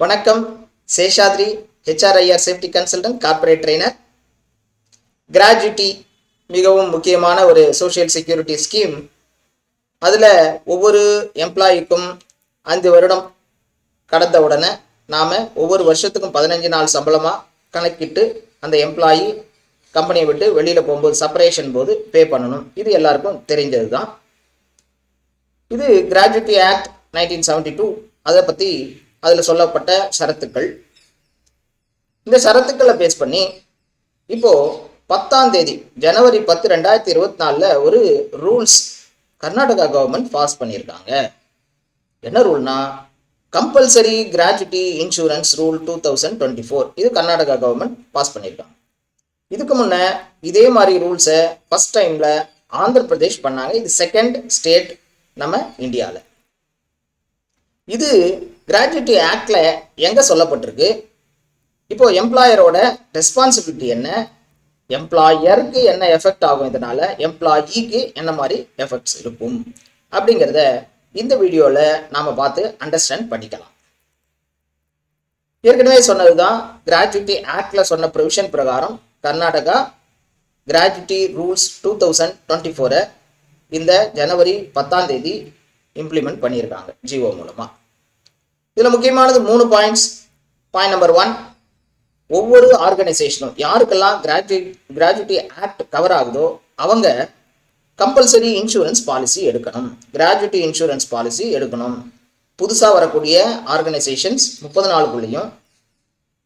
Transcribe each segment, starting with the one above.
வணக்கம். Seshadri HR IR safety consultant corporate trainer gratuity மிகவும் முக்கியமான ஒரு சோஷியல் செக்யூரிட்டி ஸ்கீம் அதில் ஒவ்வொரு எம்ப்ளாயிக்கும் ஐந்து வருடம் கடந்த உடனே நாம் ஒவ்வொரு வருஷத்துக்கும் பதினஞ்சு நாள் சம்பளமாக கணக்கிட்டு அந்த எம்ப்ளாயி கம்பெனியை விட்டு வெளியில் போகும்போது செப்பரேஷன் போது பே பண்ணணும். இது எல்லாருக்கும் தெரிஞ்சது தான் இது gratuity act nineteen seventy two அதை பற்றி அதில் சொல்லப்பட்ட ஷரத்துக்கள். இந்த ஷரத்துக்களை பேஸ் பண்ணி இப்போ பத்தாம் தேதி ஜனவரி பத்து ரெண்டாயிரத்தி இருபத்தி நாலில் ஒரு ரூல்ஸ் கர்நாடகா கவர்மெண்ட் பாஸ் பண்ணியிருக்காங்க. என்ன ரூல்னா compulsory gratuity insurance rule two thousand twenty four இது கர்நாடகா கவர்மெண்ட் பாஸ் பண்ணியிருக்காங்க. இதுக்கு முன்ன இதே மாதிரி ரூல்ஸை ஃபர்ஸ்ட் டைமில் ஆந்திர பிரதேஷ் பண்ணாங்க. இது செகண்ட் ஸ்டேட் நம்ம இந்தியாவில் இது கிராஜுவிட்டி ஆக்டில் எங்கே சொல்லப்பட்டிருக்கு? இப்போ எம்ப்ளாயரோட ரெஸ்பான்சிபிலிட்டி என்ன? எம்ப்ளாயருக்கு என்ன எஃபெக்ட் ஆகும் இதனால்? எம்ப்ளாயிக்கு என்ன மாதிரி எஃபெக்ட்ஸ் இருக்கும்? அப்படிங்கிறத இந்த வீடியோவில் நாம் பார்த்து அண்டர்ஸ்டாண்ட் பண்ணிக்கலாம். ஏற்கனவே சொன்னது தான் கிராஜுவிட்டி ஆக்டில் சொன்ன ப்ரொவிஷன் பிரகாரம் Karnataka gratuity rules two thousand twenty ஃபோரை இந்த ஜனவரி பத்தாம் தேதி இம்ப்ளிமெண்ட் பண்ணியிருக்காங்க ஜிஓ மூலமாக இதில் முக்கியமானது மூணு பாயிண்ட்ஸ் பாயிண்ட் நம்பர் ஒன் ஒவ்வொரு ஆர்கனைசேஷனும் யாருக்கெல்லாம் கிராஜுவேட் கிராஜுவிட்டி ஆக்ட் கவர் ஆகுதோ அவங்க கம்பல்சரி இன்சூரன்ஸ் பாலிசி எடுக்கணும். கிராஜுவிட்டி இன்சூரன்ஸ் பாலிசி எடுக்கணும். புதுசாக வரக்கூடிய ஆர்கனைசேஷன்ஸ் முப்பது நாளுக்குள்ளேயும்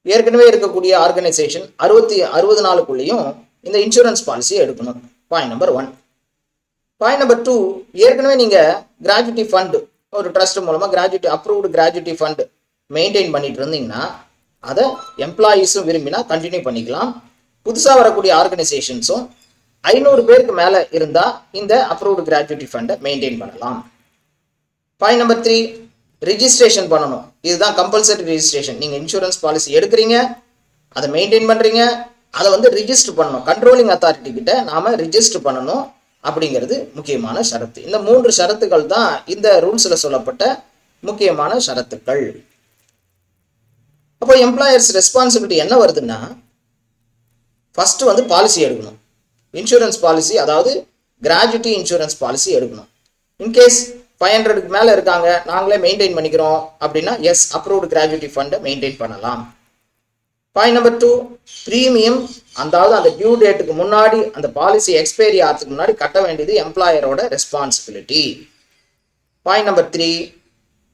ஏற்கனவே இருக்கக்கூடிய ஆர்கனைசேஷன் அறுபத்தி அறுபது நாளுக்குள்ளேயும் இந்த இன்சூரன்ஸ் பாலிசி எடுக்கணும். Point number one point number two ஏற்கனவே நீங்கள் கிராஜுவிட்டி ஃபண்டு ஒரு ட்ரஸ்ட் மூலமாக gratuity approved gratuity fund maintain பண்ணிட்டு இருந்தீங்கன்னா அதை எம்ப்ளாயீஸும் விரும்பினா கண்டினியூ பண்ணிக்கலாம். புதுசாக வரக்கூடிய ஆர்கனைசேஷன்ஸும் ஐநூறு பேருக்கு மேலே இருந்தால் இந்த அப்ரூவ்டு கிராஜுவிட்டி ஃபண்டை மெயின்டைன் பண்ணலாம். பாயிண்ட் நம்பர் த்ரீ ரிஜிஸ்ட்ரேஷன் பண்ணணும். இதுதான் கம்பல்சரி ரிஜிஸ்ட்ரேஷன் நீங்கள் இன்சூரன்ஸ் பாலிசி எடுக்கிறீங்க அதை மெயின்டைன் பண்ணுறீங்க அதை வந்து ரிஜிஸ்டர் பண்ணணும். கண்ட்ரோலிங் அத்தாரிட்டி கிட்ட நாம ரிஜிஸ்டர் பண்ணணும். அப்படிங்கிறது முக்கியமான ஷரத்து. இந்த மூன்று ஷரத்துகள் தான் இந்த ரூல்ஸில் சொல்லப்பட்ட முக்கியமான ஷரத்துக்கள். அப்போ எம்ப்ளாயர்ஸ் ரெஸ்பான்சிபிலிட்டி என்ன வருதுன்னா ஃபஸ்ட்டு வந்து பாலிசி எடுக்கணும். இன்சூரன்ஸ் பாலிசி அதாவது கிராஜுவிட்டி இன்சூரன்ஸ் பாலிசி எடுக்கணும். இன்கேஸ் ஃபைவ் ஹண்ட்ரடுக்கு மேலே இருக்காங்க நாங்களே மெயின்டைன் பண்ணிக்கிறோம் அப்படின்னா எஸ் அப்ரூவ்டு கிராஜுவிட்டி ஃபண்டை மெயின்டைன் பண்ணலாம். பாயிண்ட் நம்பர் டூ ப்ரீமியம் அதாவது அந்த டியூ டேட்டுக்கு முன்னாடி அந்த பாலிசி எக்ஸ்பைரி ஆகிறதுக்கு முன்னாடி கட்ட வேண்டியது எம்ப்ளாயரோட ரெஸ்பான்சிபிலிட்டி பாயிண்ட் நம்பர் த்ரீ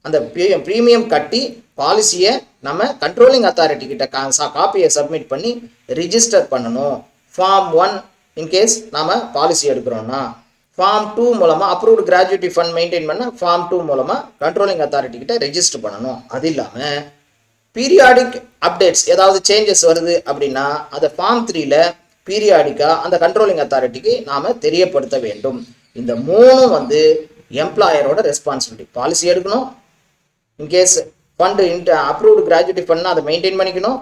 அந்த ப்ரீமியம் கட்டி பாலிசியை நம்ம கண்ட்ரோலிங் அத்தாரிட்டி கிட்ட காப்பியை சப்மிட் பண்ணி ரிஜிஸ்டர் பண்ணணும். ஃபார்ம் ஒன் இன்கேஸ் நாம் பாலிசி எடுக்கிறோம்னா ஃபார்ம் டூ மூலமாக அப்ரூவ்டு கிராஜுவேட்டி ஃபண்ட் மெயின்டைன் பண்ண ஃபார்ம் டூ மூலமாக கண்ட்ரோலிங் அத்தாரிட்டி கிட்ட ரெஜிஸ்டர் பண்ணணும். அது இல்லாமல் பீரியாடிக் அப்டேட்ஸ் ஏதாவது சேஞ்சஸ் வருது அப்படின்னா அதை ஃபார்ம் த்ரீல பீரியாடிக்காக அந்த கண்ட்ரோலிங் அத்தாரிட்டிக்கு நாம் தெரியப்படுத்த வேண்டும். இந்த மூணும் வந்து எம்ப்ளாயரோட ரெஸ்பான்சிபிலிட்டி பாலிசி எடுக்கணும். In case fund and approved gratuity ஃபண்ட்னா அதை மெயின்டைன் பண்ணிக்கணும்.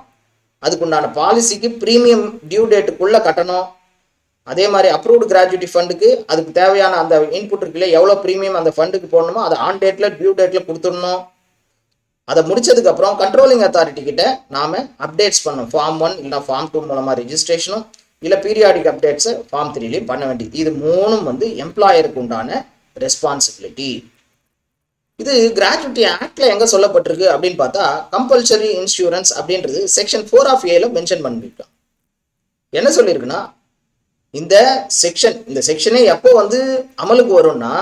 அதுக்குண்டான பாலிசிக்கு ப்ரீமியம் டியூ டேட்டுக்குள்ளே கட்டணும். அதே மாதிரி அப்ரூவ்டு கிராஜுவேட்டி ஃபண்டுக்கு அதுக்கு தேவையான அந்த இன்புட் இருக்குல்ல எவ்வளோ ப்ரீமியம் அந்த ஃபண்டுக்கு போடணுமோ அதை ஆன் டேட்டில் டியூ டேட்டில் கொடுத்துடணும். அதை முடிச்சதுக்கு அப்புறம் கண்ட்ரோலிங் அத்தாரிட்டி கிட்ட நாம அப்டேட்ஸ் பண்ணணும். ஃபார்ம் ஒன் இல்லை ஃபார்ம் டூ மூலமாக ரிஜிஸ்ட்ரேஷனும் இல்லை பீரியாடிக் அப்டேட்ஸு ஃபார்ம் த்ரீலையும் பண்ண வேண்டியது. இது மூணும் வந்து எம்ப்ளாயருக்கு உண்டான ரெஸ்பான்சிபிலிட்டி இது கிராஜுவிட்டி ஆக்ட்ல எங்க சொல்லப்பட்டிருக்கு அப்படின்னு பார்த்தா கம்பல்சரி இன்சூரன்ஸ் அப்படின்றது செக்ஷன் ஃபோர் ஆஃப் ஏல மென்ஷன் பண்ணிருக்கோம் என்ன சொல்லியிருக்குன்னா இந்த செக்ஷன் இந்த செக்ஷனே எப்போ வந்து அமலுக்கு வரும்னா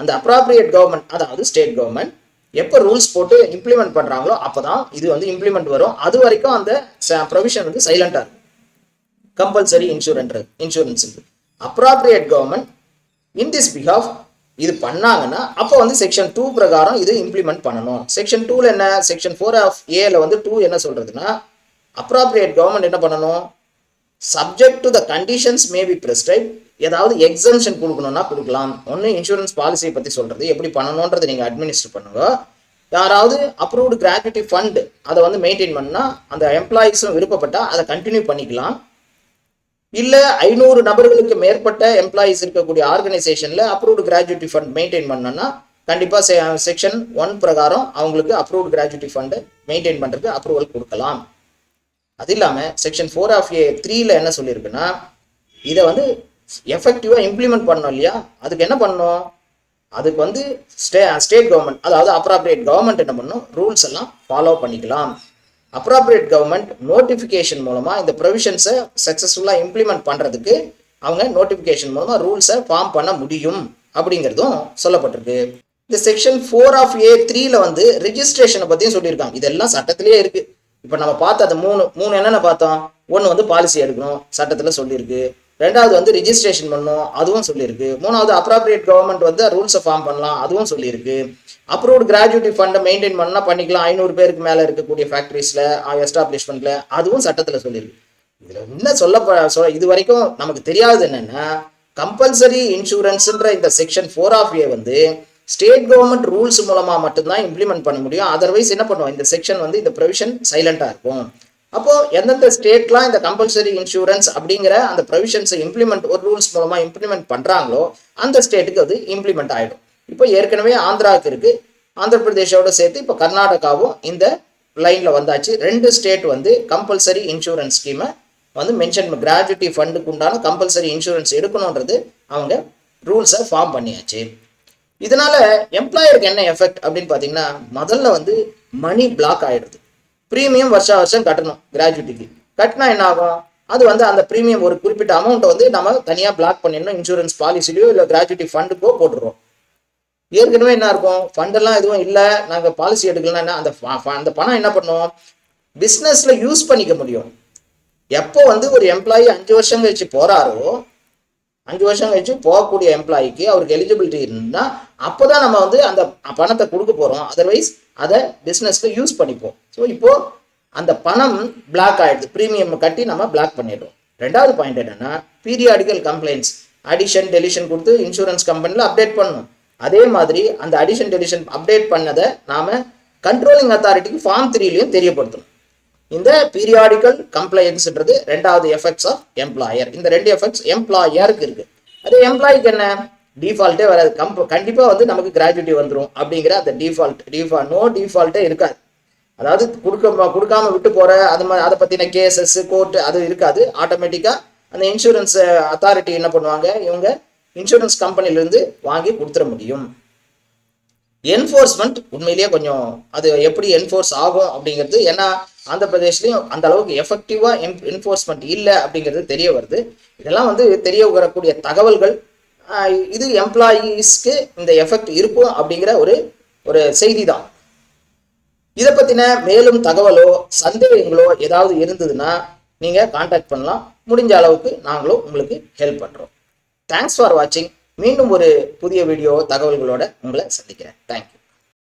அந்த அப்ராப்ரியேட் கவர்மெண்ட் அதாவது ஸ்டேட் கவர்மெண்ட் எப்போ ரூல்ஸ் போட்டு இம்ப்ளிமெண்ட் பண்ணுறாங்களோ அப்போ தான் இது வந்து இம்ப்ளிமெண்ட் வரும். அது வரைக்கும் அந்த ப்ரொவிஷன் வந்து சைலண்டாக இருக்கும். Compulsory insurance insurance appropriate government in this behalf இது பண்ணாங்கன்னா அப்போ வந்து செக்ஷன் டூ பிரகாரம் இது இம்ப்ளிமெண்ட் பண்ணணும். செக்ஷன் டூவில் என்ன? செக்ஷன் ஃபோர் ஆஃப் ஏல வந்து டூ என்ன சொல்கிறதுன்னா அப்ராப்ரியேட் கவர்மெண்ட் என்ன பண்ணணும்? Subject to the conditions may be prescribe ஏதாவது எக்ஸம்ஷன் கொடுக்கணும்னா கொடுக்கலாம். ஒன்று இன்சூரன்ஸ் பாலிசியை பற்றி சொல்கிறது எப்படி பண்ணணுன்றது நீங்கள் அட்மினிஸ்டர் பண்ணுங்க. யாராவது அப்ரூவ்டு கிராஜுவிட்டி ஃபண்ட் அதை வந்து மெயின்டைன் பண்ணால் அந்த எம்ப்ளாயீஸும் விருப்பப்பட்டால் அதை கண்டினியூ பண்ணிக்கலாம். இல்லை ஐநூறு நபர்களுக்கு மேற்பட்ட எம்ப்ளாயீஸ் இருக்கக்கூடிய ஆர்கனைசேஷனில் அப்ரூவ்டு கிராஜுவிட்டி ஃபண்ட் மெயின்டைன் பண்ணோன்னா கண்டிப்பாக செக்ஷன் ஒன் பிரகாரம் அவங்களுக்கு அப்ரூவ்டு கிராஜுவிட்டி ஃபண்டு மெயின்டைன் பண்ணுறதுக்கு அப்ரூவல் கொடுக்கலாம். அது இல்லாமல் செக்ஷன் ஃபோர் ஆஃப் ஏ த்ரீல என்ன சொல்லியிருக்குன்னா இதை வந்து எஃபெக்டிவாக இம்ப்ளிமெண்ட் பண்ணோம் இல்லையா? அதுக்கு என்ன பண்ணணும்? அதுக்கு வந்து ஸ்டே ஸ்டேட் கவர்மெண்ட் அதாவது அப்ராப்ரியேட் கவர்மெண்ட் என்ன பண்ணும் ரூல்ஸ் எல்லாம் ஃபாலோ பண்ணிக்கலாம். அப்ராப்ரியேட் கவர்மெண்ட் நோட்டிஃபிகேஷன் மூலமாக இந்த ப்ரொவிஷன்ஸை சக்ஸஸ்ஃபுல்லாக இம்ப்ளிமெண்ட் பண்ணுறதுக்கு அவங்க நோட்டிஃபிகேஷன் மூலமாக ரூல்ஸை ஃபார்ம் பண்ண முடியும் அப்படிங்கிறதும் சொல்லப்பட்டிருக்கு. இந்த செக்ஷன் ஃபோர் ஆஃப் ஏ த்ரீல வந்து ரிஜிஸ்ட்ரேஷனை பற்றியும் சொல்லியிருக்காங்க. இதெல்லாம் சட்டத்திலேயே இருக்குது இப்போ நம்ம பார்த்த அந்த மூணு மூணு என்னென்ன பார்த்தோம்? ஒன்று வந்து பாலிசி எடுக்கணும் சட்டத்தில் சொல்லியிருக்கு. ரெண்டாவது வந்து ரிஜிஸ்ட்ரேஷன் பண்ணணும் அதுவும் சொல்லியிருக்கு. மூணாவது அப்ராப்ரியேட் கவர்மெண்ட் வந்து ரூல்ஸை ஃபார்ம் பண்ணலாம் அதுவும் சொல்லியிருக்கு. அப்ரூவ்டு கிராஜுவேட்டி ஃபண்டை மெயின்டைன் பண்ணால் பண்ணிக்கலாம். ஐநூறு பேருக்கு மேலே இருக்கக்கூடிய ஃபேக்ட்ரிஸில் எஸ்டாப்ளிஷ்மெண்ட்டில் அதுவும் சட்டத்தில் சொல்லியிருக்கு. இதில் என்ன சொல்ல சொல்ல இது வரைக்கும் நமக்கு தெரியாது என்னென்னா கம்பல்சரி இன்சூரன்ஸுன்ற இந்த செக்ஷன் ஃபோர் ஆஃப் ஏ வந்து ஸ்டேட் கவர்மெண்ட் ரூல்ஸ் மூலமாக மட்டும்தான் இம்ப்ளிமெண்ட் பண்ண முடியும். அதர்வைஸ் என்ன பண்ணுவோம்? இந்த செக்ஷன் வந்து இந்த ப்ரொவிஷன் சைலண்டாக இருக்கும். அப்போ எந்தெந்த ஸ்டேட்லாம் இந்த கம்பல்சரி இன்சூரன்ஸ் அப்படிங்கிற அந்த ப்ரொவிஷன்ஸை இம்ப்ளிமெண்ட் ஒரு ரூல்ஸ் மூலமாக இம்ப்ளிமெண்ட் பண்ணுறாங்களோ அந்த ஸ்டேட்டுக்கு அது இம்ப்ளிமெண்ட் ஆகிடும் இப்போ ஏற்கனவே ஆந்திராவுக்கு இருக்குது ஆந்திர பிரதேஷோட சேர்த்து இப்போ கர்நாடகாவும் இந்த லைனில் வந்தாச்சு. ரெண்டு ஸ்டேட் வந்து கம்பல்சரி இன்சூரன்ஸ் ஸ்கீமை வந்து மென்ஷன் கிராஜுவிட்டி ஃபண்டுக்கு உண்டான கம்பல்சரி இன்சூரன்ஸ் எடுக்கணுன்றது அவங்க ரூல்ஸை ஃபார்ம் பண்ணியாச்சு. இதனால எம்ப்ளாயருக்கு என்ன எஃபெக்ட் அப்படின்னு பார்த்தீங்கன்னா முதல்ல வந்து மணி பிளாக் ஆயிடுது. ப்ரீமியம் வருஷம் வருஷம் கட்டணும் கிராஜுவிட்டிக்கு கட்டினா என்ன ஆகும்? அது வந்து அந்த ப்ரீமியம் ஒரு குறிப்பிட்ட அமௌண்ட்டை வந்து நம்ம தனியாக பிளாக் பண்ணிடணும் இன்சூரன்ஸ் பாலிசிலையோ இல்லை கிராஜுவிட்டி ஃபண்டுக்கோ போட்டுருவோம் ஏற்கனவே என்ன இருக்கும்? ஃபண்டெல்லாம் எதுவும் இல்லை நாங்கள் பாலிசி எடுக்கலன்னா என்ன? அந்த அந்த பணம் என்ன பண்ணுவோம் பிஸ்னஸில் யூஸ் பண்ணிக்க முடியும். எப்போ வந்து ஒரு எம்ப்ளாயி அஞ்சு வருஷம் கழிச்சு போகிறாரோ அஞ்சு வருஷம் கழிச்சு போகக்கூடிய எம்ப்ளாய்க்கு அவருக்கு எலிஜிபிலிட்டி இருந்தால் அப்போ தான் நம்ம வந்து அந்த பணத்தை கொடுக்க போகிறோம் அதர்வைஸ் அதை பிஸ்னஸில் யூஸ் பண்ணிப்போம். ஸோ இப்போது அந்த பணம் பிளாக் ஆகிடுது ப்ரீமியம் கட்டி நம்ம பிளாக் பண்ணிடுறோம். ரெண்டாவது பாயிண்ட் என்னென்னா பீரியாடிக்கல் கம்ப்ளைண்ட்ஸ் அடிஷன் டெலிஷன் கொடுத்து இன்சூரன்ஸ் கம்பெனியில் அப்டேட் பண்ணணும். அதே மாதிரி அந்த அடிஷன் டெலிஷன் அப்டேட் பண்ணதை நாம் கண்ட்ரோலிங் அத்தாரிட்டிக்கு ஃபார்ம் த்ரீலையும் தெரியப்படுத்தணும். இந்த பீரியாடிக்கல் கம்ப்ளைன்ஸ்ன்றது ரெண்டாவது எஃபெக்ட்ஸ் ஆஃப் எம்ப்ளாயர் இந்த ரெண்டு எஃபெக்ட்ஸ் எம்ப்ளாயருக்கு இருக்கு. அது எம்ப்ளாய்க்கு என்ன? டிஃபால்ட்டே வராது. கம்ப கண்டிப்பாக வந்து நமக்கு கிராஜுவிட்டி வந்துடும் அப்படிங்கிற அந்த டிஃபால்ட் டிஃபால்ட் நோ டிஃபால்ட்டே இருக்காது. அதாவது கொடுக்க கொடுக்காம விட்டு போகிற அது மாதிரி அதை பற்றின கேசஸ் கோர்ட்டு அது இருக்காது. ஆட்டோமேட்டிக்காக அந்த இன்சூரன்ஸ் அத்தாரிட்டி என்ன பண்ணுவாங்க? இவங்க இன்சூரன்ஸ் கம்பெனிலேருந்து வாங்கி கொடுத்துட முடியும். என்ஃபோர்ஸ்மெண்ட் உண்மையிலேயே கொஞ்சம் அது எப்படி என்ஃபோர்ஸ் ஆகும் அப்படிங்கிறது ஏன்னா ஆந்திர பிரதேஷ்லையும் அந்த அளவுக்கு எஃபெக்டிவாக என் என்ஃபோர்ஸ்மெண்ட் இல்லை அப்படிங்கிறது தெரிய வருது. இதெல்லாம் வந்து தெரிய வரக்கூடிய தகவல்கள் இது எம்ப்ளாயீஸ்க்கு இந்த எஃபெக்ட் இருக்கும் அப்படிங்கிற ஒரு ஒரு செய்தி தான் இதை பற்றின மேலும் தகவலோ சந்தேகங்களோ ஏதாவது இருந்ததுன்னா நீங்கள் காண்டாக்ட் பண்ணலாம். முடிஞ்ச அளவுக்கு நாங்களும் உங்களுக்கு ஹெல்ப் பண்ணுறோம் தேங்க்ஸ் ஃபார் வாட்சிங் மீண்டும் ஒரு புதிய வீடியோ தகவல்களோட உங்களை சந்திக்கிறேன். தேங்க்யூ